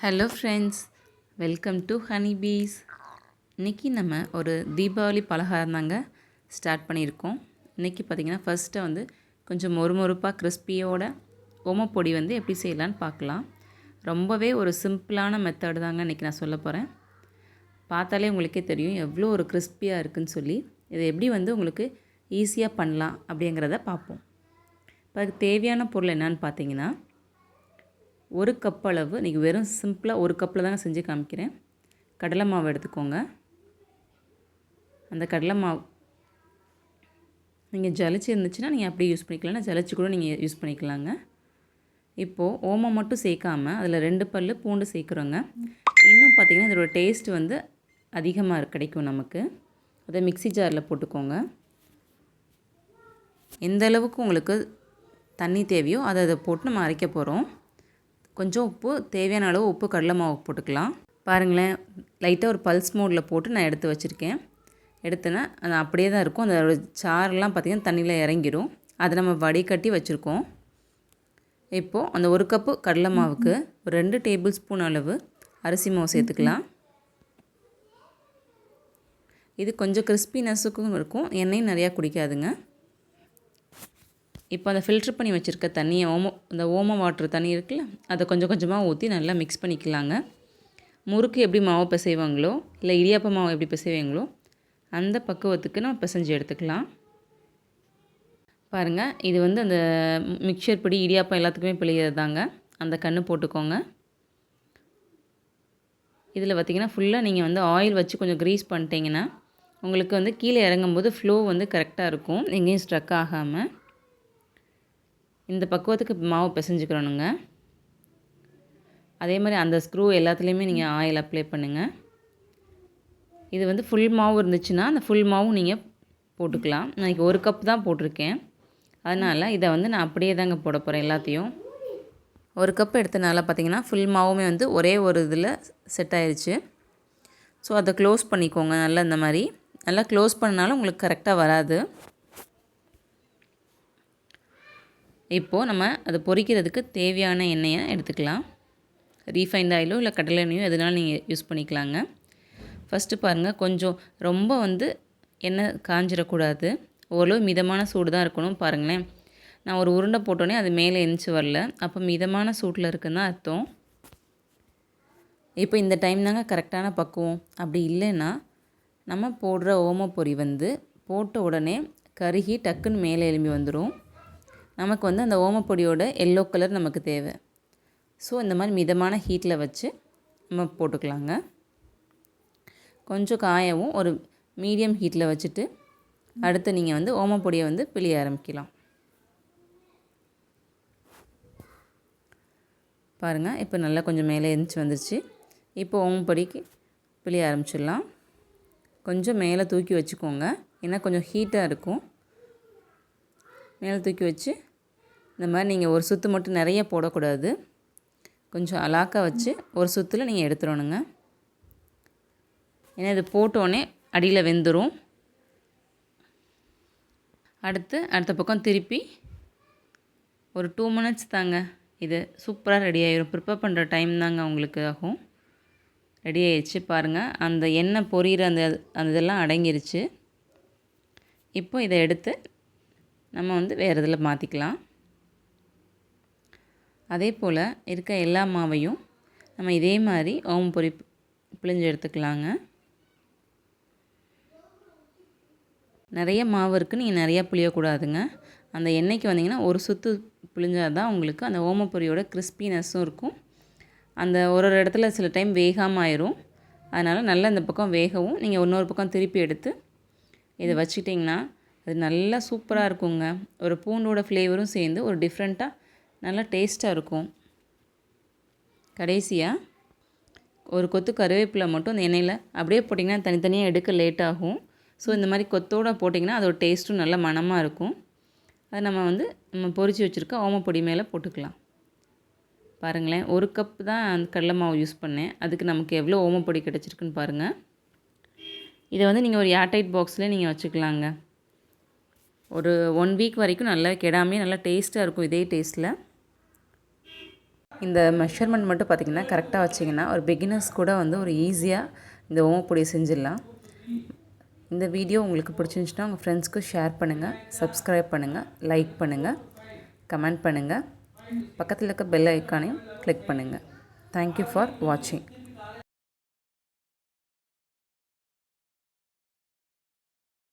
Hello friends welcome to honey bees இன்றைக்கி நம்ம ஒரு தீபாவளி பலகாரம் தாங்க ஸ்டார்ட் பண்ணியிருக்கோம். இன்றைக்கி பார்த்திங்கன்னா ஃபஸ்ட்டு வந்து கொஞ்சம் மொறுமொறுப்பாக கிறிஸ்பியோட ஓமப்பொடி வந்து எப்படி செய்யலான்னு பார்க்கலாம். ரொம்பவே ஒரு சிம்பிளான மெத்தடு தாங்க இன்றைக்கி நான் சொல்ல போகிறேன் பார்த்தாலே உங்களுக்கே தெரியும் எவ்வளோ ஒரு கிறிஸ்பியாக இருக்குதுன்னு சொல்லி. இதை எப்படி வந்து உங்களுக்கு ஈஸியாக பண்ணலாம் அப்படிங்கிறத பார்ப்போம். இப்போ அதுக்கு தேவையான பொருள் என்னன்னு பார்த்தீங்கன்னா ஒரு கப் அளவு இன்றைக்கி வெறும் சிம்பிளாக ஒரு கப்பில் தாங்க செஞ்சு காமிக்கிறேன். கடலை மாவு எடுத்துக்கோங்க. அந்த கடலை மாவு நீங்கள் ஜலிச்சு இருந்துச்சுன்னா நீங்கள் அப்படியே யூஸ் பண்ணிக்கலாம் ஜலிச்சு கூட நீங்கள் யூஸ் பண்ணிக்கலாங்க. இப்போது ஓமம் மட்டும் சேர்க்காம அதில் ரெண்டு பல் பூண்டு சேர்க்குறோங்க. இன்னும் பார்த்திங்கன்னா இதோட டேஸ்ட் வந்து அதிகமாக கிடைக்கும் நமக்கு. அதை மிக்சி ஜாரில் போட்டுக்கோங்க. எந்த அளவுக்கு உங்களுக்கு தண்ணி தேவையோ அதை அதை போட்டு நம்ம அரைக்க போகிறோம் கொஞ்சம் உப்பு தேவையான அளவு உப்பு கடலை மாவு போட்டுக்கலாம். பாருங்களேன் லைட்டாக ஒரு பல்ஸ் மோடில் போட்டு நான் எடுத்து வச்சுருக்கேன். எடுத்தேன்னா அது அப்படியே தான் இருக்கும். அந்த சாரெல்லாம் பார்த்திங்கன்னா தண்ணியில் இறங்கிடும் அதை நம்ம வடிகட்டி வச்சுருக்கோம். இப்போது அந்த ஒரு கப்பு கடலை மாவுக்கு ஒரு ரெண்டு டேபிள் ஸ்பூன் அளவு அரிசி மாவு சேர்த்துக்கலாம். இது கொஞ்சம் கிறிஸ்பினஸுக்கும் இருக்கும். எண்ணெயும் நிறையா குடிக்காதுங்க. இப்போ அந்த ஃபில்ட்ரு பண்ணி வச்சுருக்க தண்ணியை ஓம இந்த ஓம வாட்ரு தண்ணி இருக்குல்ல அதை கொஞ்சம் கொஞ்சமாக ஊற்றி நல்லா மிக்ஸ் பண்ணிக்கலாங்க. முறுக்கு எப்படி மாவு பிசைவாங்களோ இல்லை இடியாப்ப மாவு எப்படி பிசைவீங்களோ அந்த பக்குவத்துக்கு நம்ம பிசைஞ்சு எடுத்துக்கலாம். பாருங்கள் இது வந்து அந்த மிக்சர் பிடி இடியாப்பம் எல்லாத்துக்குமே பிழிகிறது தாங்க அந்த கன்று போட்டுக்கோங்க. இதில் பார்த்திங்கன்னா ஃபுல்லாக நீங்கள் வந்து ஆயில் வச்சு கொஞ்சம் க்ரீஸ் பண்ணிட்டீங்கன்னா உங்களுக்கு வந்து கீழே இறங்கும்போது ஃப்ளோ வந்து கரெக்டாக இருக்கும். எங்கேயும் ஸ்ட்ரக் ஆகாமல் இந்த பக்குவத்துக்கு மாவு பிசைஞ்சுக்கிறோனுங்க அதே மாதிரி அந்த ஸ்க்ரூ எல்லாத்துலேயுமே நீங்கள் ஆயில் அப்ளை பண்ணுங்கள் இது வந்து ஃபுல் மாவு இருந்துச்சுன்னா அந்த ஃபுல் மாவும் நீங்கள் போட்டுக்கலாம். நான் ஒரு கப் தான் போட்டிருக்கேன். அதனால் இதை வந்து நான் அப்படியே தாங்க போட போகிறேன் எல்லாத்தையும். ஒரு கப் எடுத்தனால பார்த்திங்கன்னா ஃபுல் மாவுமே வந்து ஒரே ஒரு இதில் செட் ஆயிடுச்சு ஸோ அதை க்ளோஸ் பண்ணிக்கோங்க நல்லா இந்த மாதிரி. நல்லா க்ளோஸ் பண்ணனாலும் உங்களுக்கு கரெக்டாக வராது. இப்போது நம்ம அதை பொரிக்கிறதுக்கு தேவையான எண்ணெயை எடுத்துக்கலாம். ரீஃபைண்ட் ஆயிலோ இல்லை கடலை எண்ணெயோ எதுனாலும் நீங்கள் யூஸ் பண்ணிக்கலாங்க. ஃபஸ்ட்டு பாருங்கள் கொஞ்சம் ரொம்ப வந்து எண்ணெய் காஞ்சிடக்கூடாது ஓரளவு மிதமான சூடு தான் இருக்கணும் பாருங்களேன். நான் ஒரு உருண்டை போட்டோன்னே அது மேலே எந்திச்சு வரல. அப்போ மிதமான சூட்டில் இருக்குன்னு அர்த்தம். இப்போ இந்த டைம் தாங்க கரெக்டான பக்குவம். அப்படி இல்லைன்னா நம்ம போடுற ஓமப்பொரி வந்து போட்ட உடனே கருகி டக்குன்னு மேலே எலும்பி வந்துடும் நமக்கு வந்து அந்த ஓமப்பொடியோட எல்லோ கலர் நமக்கு தேவை. ஸோ இந்த மாதிரி மிதமான ஹீட்டில் வச்சு நம்ம போட்டுக்கலாங்க. கொஞ்சம் காயவும் ஒரு மீடியம் ஹீட்டில் வச்சுட்டு அடுத்து நீங்கள் வந்து ஓமப்பொடியை வந்து பிழிய ஆரம்பிக்கலாம். பாருங்கள் இப்போ நல்லா கொஞ்சம் மேலே எழுந்துச்சு வந்துருச்சு. இப்போ ஓமப்பொடிக்கு பிழிய ஆரம்பிச்சிடலாம். கொஞ்சம் மேலே தூக்கி வச்சுக்கோங்க. ஏன்னா கொஞ்சம் ஹீட்டாக இருக்கும். மேலே தூக்கி வச்சு இந்த மாதிரி நீங்கள் ஒரு சுற்று மட்டும் நிறைய போடக்கூடாது. கொஞ்சம் அலாக்காக வச்சு ஒரு சுற்றில் நீங்கள் எடுத்துடணுங்க. ஏன்னா இது போட்டோடனே அடியில் வெந்துடும் அடுத்து அடுத்த பக்கம் திருப்பி ஒரு டூ மினிட்ஸ் தாங்க. இது சூப்பராக ரெடி ஆகிடும் ப்ரிப்பேர் பண்ணுற டைம் தாங்க உங்களுக்கு ஆகும். ரெடி ஆகிடுச்சு பாருங்கள் அந்த எண்ணெய் பொரியிற அந்த அந்த இதெல்லாம் அடங்கிருச்சு. இப்போ இதை எடுத்து நம்ம வந்து வேறு இதில் மாற்றிக்கலாம் அதே போல் இருக்க எல்லா மாவையும் நம்ம இதே மாதிரி ஓம் பொரி பிழிஞ்சு எடுத்துக்கலாங்க. நிறைய மாவு இருக்குது நீங்கள் நிறையா புளியக்கூடாதுங்க. அந்த எண்ணெய்க்கு வந்தீங்கன்னா ஒரு சுற்று புளிஞ்சால் தான் உங்களுக்கு அந்த ஓமப்பொரியோட கிறிஸ்பினஸ்ஸும் இருக்கும். அந்த ஒரு ஒரு இடத்துல சில டைம் வேகாமல் ஆயிரும் அதனால் நல்லா இந்த பக்கம் வேகவும் நீங்கள் இன்னொரு பக்கம் திருப்பி எடுத்து இதை வச்சுட்டிங்கன்னா அது நல்லா சூப்பராக இருக்குங்க. ஒரு பூண்டோட ஃப்ளேவரும் சேர்ந்து ஒரு டிஃப்ரெண்ட்டாக நல்லா டேஸ்ட்டாக இருக்கும். கடைசியாக ஒரு கொத்து கருவேப்பிலை மட்டும் அந்த எண்ணெயில் அப்படியே போட்டிங்கன்னா தனித்தனியாக எடுக்க லேட் ஆகும். ஸோ இந்த மாதிரி கொத்தோடு போட்டிங்கன்னா அதோட டேஸ்ட்டும் நல்ல மனமாக இருக்கும். அதை நம்ம வந்து நம்ம பொறிச்சு வச்சுருக்க ஓமப்பொடி மேலே போட்டுக்கலாம். பாருங்களேன் ஒரு கப் தான் அந்த கடலை மாவு யூஸ் பண்ணேன். அதுக்கு நமக்கு எவ்வளோ ஓமப்பொடி கிடச்சிருக்குன்னு பாருங்கள் இதை வந்து நீங்கள் ஒரு ஏர்டைட் பாக்ஸில் நீங்கள் வச்சுக்கலாங்க. ஒரு ஒன் வீக் வரைக்கும் நல்லா கெடாமே நல்லா டேஸ்ட்டாக இருக்கும் இதே டேஸ்ட்டில் இந்த மெஷர்மெண்ட் மட்டும் பார்த்திங்கன்னா கரெக்டாக வச்சிங்கன்னா ஒரு பிகினர்ஸ் கூட வந்து ஒரு ஈஸியாக இந்த ஓமப்பொடி செஞ்சிடலாம். இந்த வீடியோ உங்களுக்கு பிடிச்சிருந்துச்சுன்னா உங்கள் ஃப்ரெண்ட்ஸ்க்கு ஷேர் பண்ணுங்கள் சப்ஸ்கிரைப் பண்ணுங்கள் லைக் பண்ணுங்கள் கமெண்ட் பண்ணுங்கள் பக்கத்தில் இருக்க பெல் ஐக்கானையும் கிளிக் பண்ணுங்கள் தேங்க்யூ ஃபார் வாட்சிங்